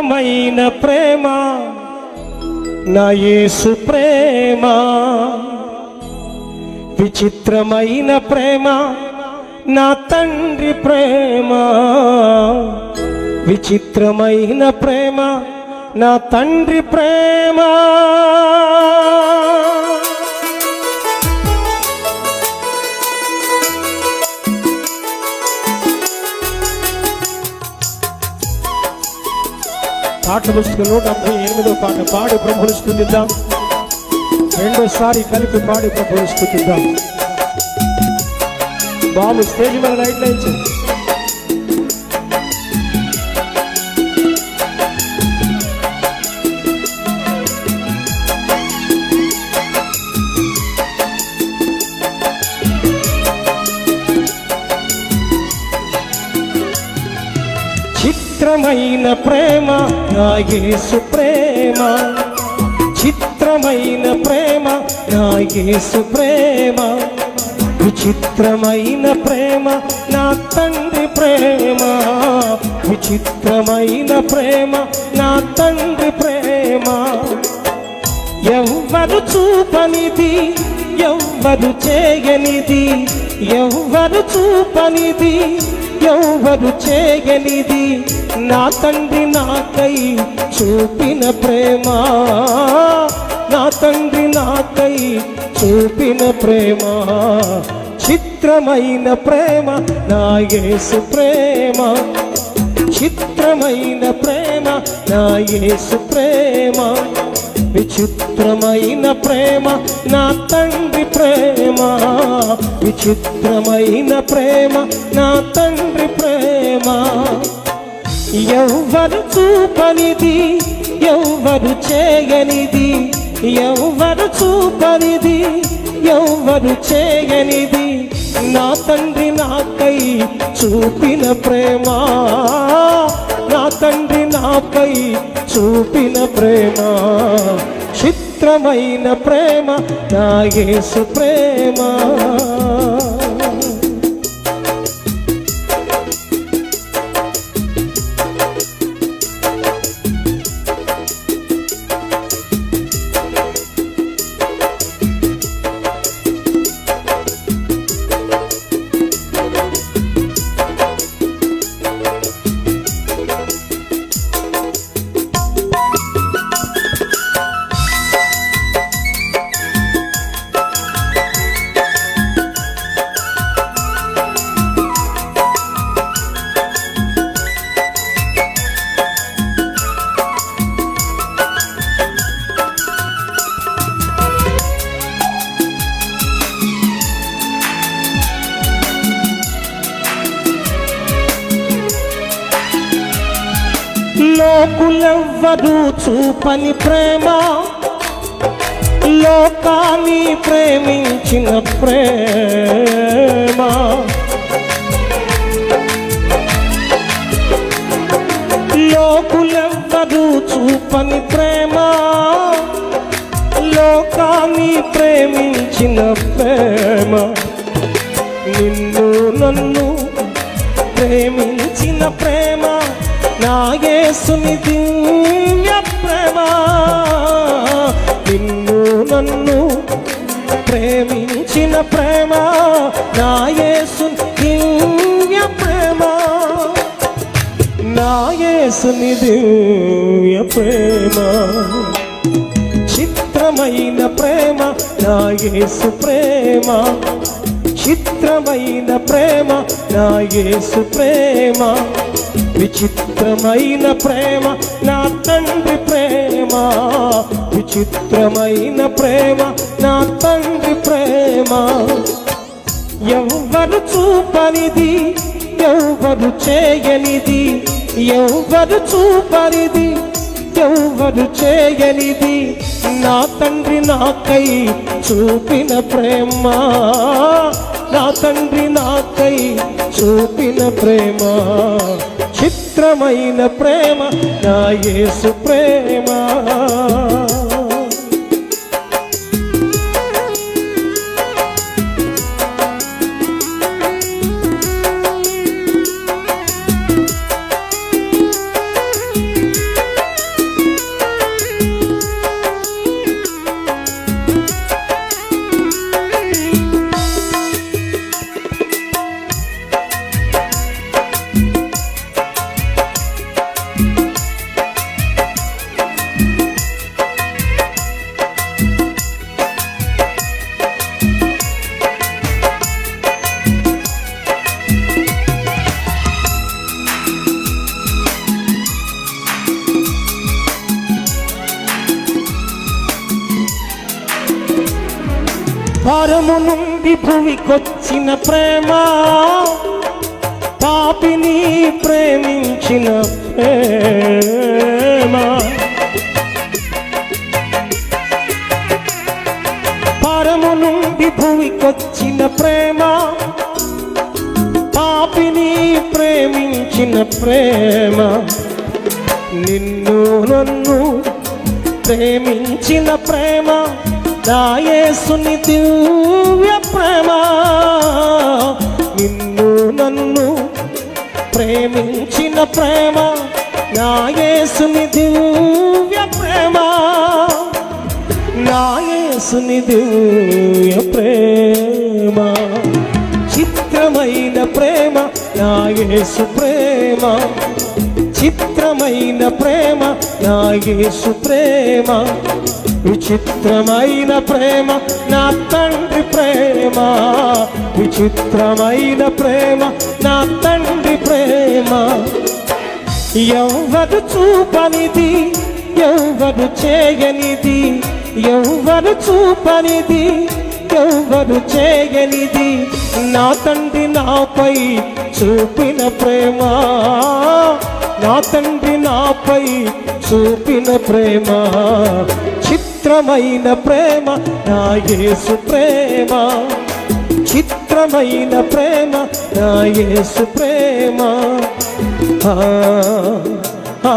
అద్భుతమైన ప్రేమ నా యేసు ప్రేమ. విచిత్రమైన ప్రేమ నా తండ్రి ప్రేమ. విచిత్రమైన ప్రేమ నా తండ్రి ప్రేమ. పాటల పుస్తకం నూట ముప్పై ఎనిమిదో పాట పాడి ప్రభులు స్థుతిద్దాం. రెండోసారి కలిపి పాడి ప్రభులు స్థుతిద్దాం. బాబు స్టేజ్ మీద లైట్ లైన్స్ ప్రేమ నా యేసు ప్రేమ. చిత్రమైన ప్రేమ నా యేసు ప్రేమ. విచిత్రమైన ప్రేమ నా తండ్రి ప్రేమ. విచిత్రమైన ప్రేమ నా తండ్రి ప్రేమ. ఎవ్వరు చూపనిది ఎవ్వరు చేయనిది ఎవ్వరు చూపనిది ఎవ్వరు చేయనిది. నా తండ్రి నాకై చూపిన ప్రేమ. నా తండ్రి నాకై చూపిన ప్రేమ. చిత్రమైన ప్రేమ నా యేసు ప్రేమ. చిత్రమైన ప్రేమ నా యేసు ప్రేమ. విచిత్రమైన ప్రేమ నా తండ్రి ప్రేమ. విచిత్రమైన ప్రేమ నా తండ్రి ప్రేమ. ఎవ్వరు చూపనిది ఎవ్వరు చేయనిది. ఎవ్వరు చూపనిది ఎవ్వరు చేయనిది. నా తండ్రి నాకై చూపిన ప్రేమ నా తండ్రి నాపై చూపిన ప్రేమ చిత్రమైన ప్రేమ నాగేశు ప్రేమ. లోకులెవ్వరు చూపని ప్రేమ లోకాన్ని ప్రేమించిన ప్రేమ. లోకులెవ్వరు చూపని ప్రేమ లోకాన్ని ప్రేమించిన ప్రేమ. నిన్ను నన్ను ప్రేమించిన ప్రేమ. నాగేశుని దివ్య ప్రేమ నిన్ను నన్ను ప్రేమించిన ప్రేమ నాయసుని దివ్య ప్రేమ. నా దివ్య ప్రేమ చిత్రమైన ప్రేమ నా ప్రేమ. చిత్రమైన ప్రేమ నా యేసు ప్రేమ. విచిత్రమైన ప్రేమ నా తండ్రి ప్రేమ. విచిత్రమైన ప్రేమ నా తండ్రి ప్రేమ. ఎవ్వరు చూపనిది ఎవ్వరు చేయనిది ఎవ్వరు చూపనిది ఎవ్వరు చేయనిది. నా తండ్రి నాకై చూపిన ప్రేమ నా తండ్రి నాకై చూపిన ప్రేమ. విచిత్రమైన ప్రేమ నా యేసు ప్రేమ. పరము నుండి భూమికొచ్చిన ప్రేమ పాపిని ప్రేమించిన ప్రేమ. పరము నుండి భూమికొచ్చిన ప్రేమ పాపిని ప్రేమించిన ప్రేమ. నిన్ను నన్ను ప్రేమించిన ప్రేమ. నాయసుని దివ్య ప్రేమ. నిన్ను నన్ను ప్రేమించిన ప్రేమ. నాయసుని దివ్య ప్రేమ. నాయసుని దివ్య ప్రేమ. చిత్రమైన ప్రేమ నాయసు ప్రేమ. చిత్రమైన ప్రేమ నాయసు ప్రేమ. విచిత్రమైన ప్రేమ నా తండ్రి ప్రేమ. విచిత్రమైన ప్రేమ నా తండ్రి ప్రేమ. ఎవరు చూపనిది ఎవరు చేయనిది ఎవరు చూపనిది ఎవరు చేయనిది. నా తండ్రి నాపై చూపిన ప్రేమ నా తండ్రి నాపై చూపిన ప్రేమ. చిత్రమైన ప్రేమ నా యేసు ప్రేమ. చిత్రమైన ప్రేమ నా యేసు ప్రేమ. ఆ ఆ